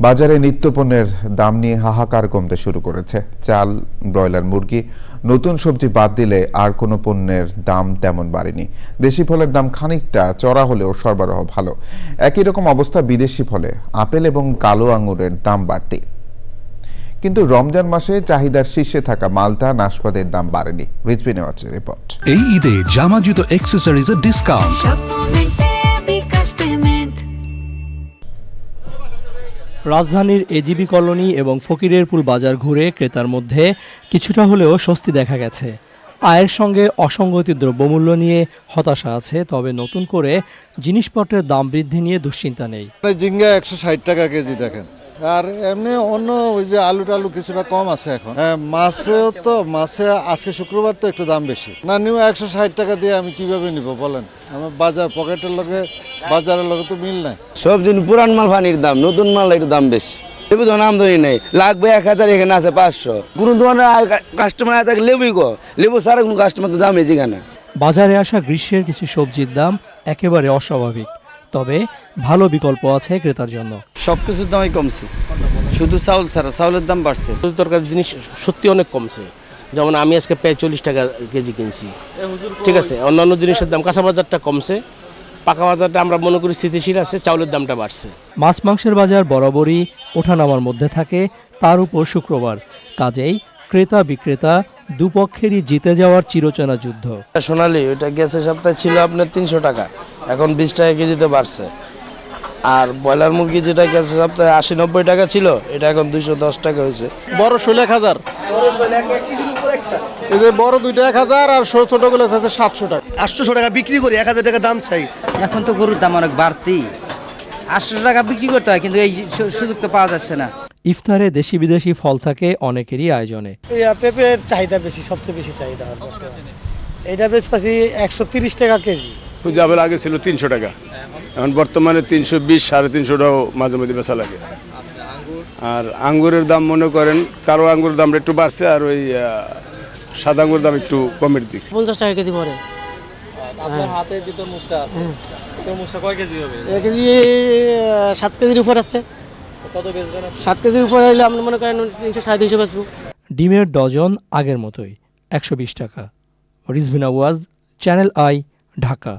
বাজারে নিত্যপণ্যের দাম নিয়ে হাহাকার কমতে শুরু করেছে। চাল ব্রয়লার মুরগি নতুন সবজি বাদ দিলে আর কোনো পণ্যের দাম তেমন বাড়েনি। দেশি ফলের দাম খানিকটা চড়া হলেও সরবরাহ ভালো। একই রকম অবস্থা বিদেশি ফলে। আপেল এবং কালো আঙুরের দাম বাড়তি। কিন্তু রমজান মাসে চাহিদার শীর্ষে থাকা মালটা নাশপাতের দাম বাড়েনি। রিজবিনে আছে রিপোর্ট। এই ঈদে জামা জুতো অ্যাক্সেসরিজের ডিসকাউন্ট রাজধানীর এজিবি কলোনি এবং ফকিরেরপুল বাজার ঘুরে ক্রেতার মধ্যে কিছুটা হলেও স্বস্তি দেখা গেছে। আয়ের সঙ্গে অসঙ্গতি দ্রব্যমূল্য নিয়ে হতাশা আছে, তবে নতুন করে জিনিসপত্রের দাম বৃদ্ধি নিয়ে দুশ্চিন্তা নেই। ঝিঙ্গা একশো ষাট টাকা কেজি দেখেন। আর এমনি অন্য ওই যে আলু টালু কিছুটা কম আছে এখন। মাছেও তো মাছে আজকে শুক্রবার তো একটু দাম বেশি। না নিউ একশো ষাট টাকা দিয়ে আমি কীভাবে নিব বলেন? আমার বাজার পকেটের লগে বাজারের লগে তো মিল নাই। সব দিন পুরান মাল পানির দাম নতুন মাল একটু দাম বেশি। লেবু আমদানি নেই। লাগবে এক হাজার এখানে আছে পাঁচশো। কোনো দোকানে কাস্টমার আছে লেবুই গো। লেবু সারা কোনো কাস্টমার তো দাম এসে বাজারে আসা গ্রীষ্মের কিছু সবজির দাম একেবারে অস্বাভাবিক। তবে ভালো বিকল্প আছে ক্রেতার জন্য। সব কিছুর দামই কমছে। শুধু চাউল ছাড়া চাউলের দাম বাড়ছে। তরকারি জিনিস সত্যি অনেক কমছে। যেমন আমি আজকে প্রায় চল্লিশ টাকা কেজি কিনছি। ঠিক আছে অন্যান্য জিনিসের দাম কাঁচা বাজারটা কমছে। পাকা বাজারটা আমরা মনে করি স্থিতিশীল আছে চাউলের দামটা বাড়ছে। মাছ মাংসের বাজার বরাবরই ওঠানামার মধ্যে থাকে তার উপর শুক্রবার। কাজেই ক্রেতা বিক্রেতা দুপক্ষেরই জিতে যাওয়ার চিরচেনা যুদ্ধ। সোনালি ওইটা গেছে সপ্তাহে ছিল আপনার তিনশো টাকা। এখন বিশ টাকা কেজিতে বাড়ছে। আর ব্রয়লার মুরগি যেটা গেছে সপ্তাহে আশি নব্বই টাকা ছিল এটা এখন দুইশো দশ টাকা হয়েছে। বড় ষোলো এক হাজার। এই যে বড় দুইটা এক হাজার আর ছোটগুলো আছে সাতশো টাকা। আটশোশো টাকা বিক্রি করি এক হাজার টাকা দাম চাই। এখন তো গরুর দাম অনেক বাড়তি। আটশো টাকা বিক্রি করতে হয় কিন্তু এই সুযোগ তো পাওয়া যাচ্ছে না। ইফতারে দেশি বিদেশি ফল থাকে অনেকেরই আয়োজনে। পেঁপের চাহিদা বেশি সবচেয়ে বেশি চাহিদা এটা বেশ পাচ্ছি একশো তিরিশ টাকা কেজি। পূজাবেল আগে ছিল তিনশো টাকা। এখন বর্তমানে তিনশো বিশ সাড়ে তিনশোটাও মাঝে মাঝে বেচা লাগে। আর আঙ্গুরের দাম মনে করেন কালো আঙ্গুরের দামটা একটু বাড়ছে আর ওই সাদা আঙ্গুরের দাম একটু কমের দিক। পঞ্চাশ টাকা কেজি পরে হাতে যে তরমুজটা আছে। তরমুজটা কয় কেজি হবে? এক কেজি সাত কেজির উপর আছে। কত বেচবেন সাত কেজির উপর হলে আপনি মনে করেন তিনশো সাড়ে তিনশো বেচবো। ডিমের ডজন আগের মতোই একশো বিশ টাকা। রিজভিনা ওয়াজ চ্যানেল আই ঢাকা।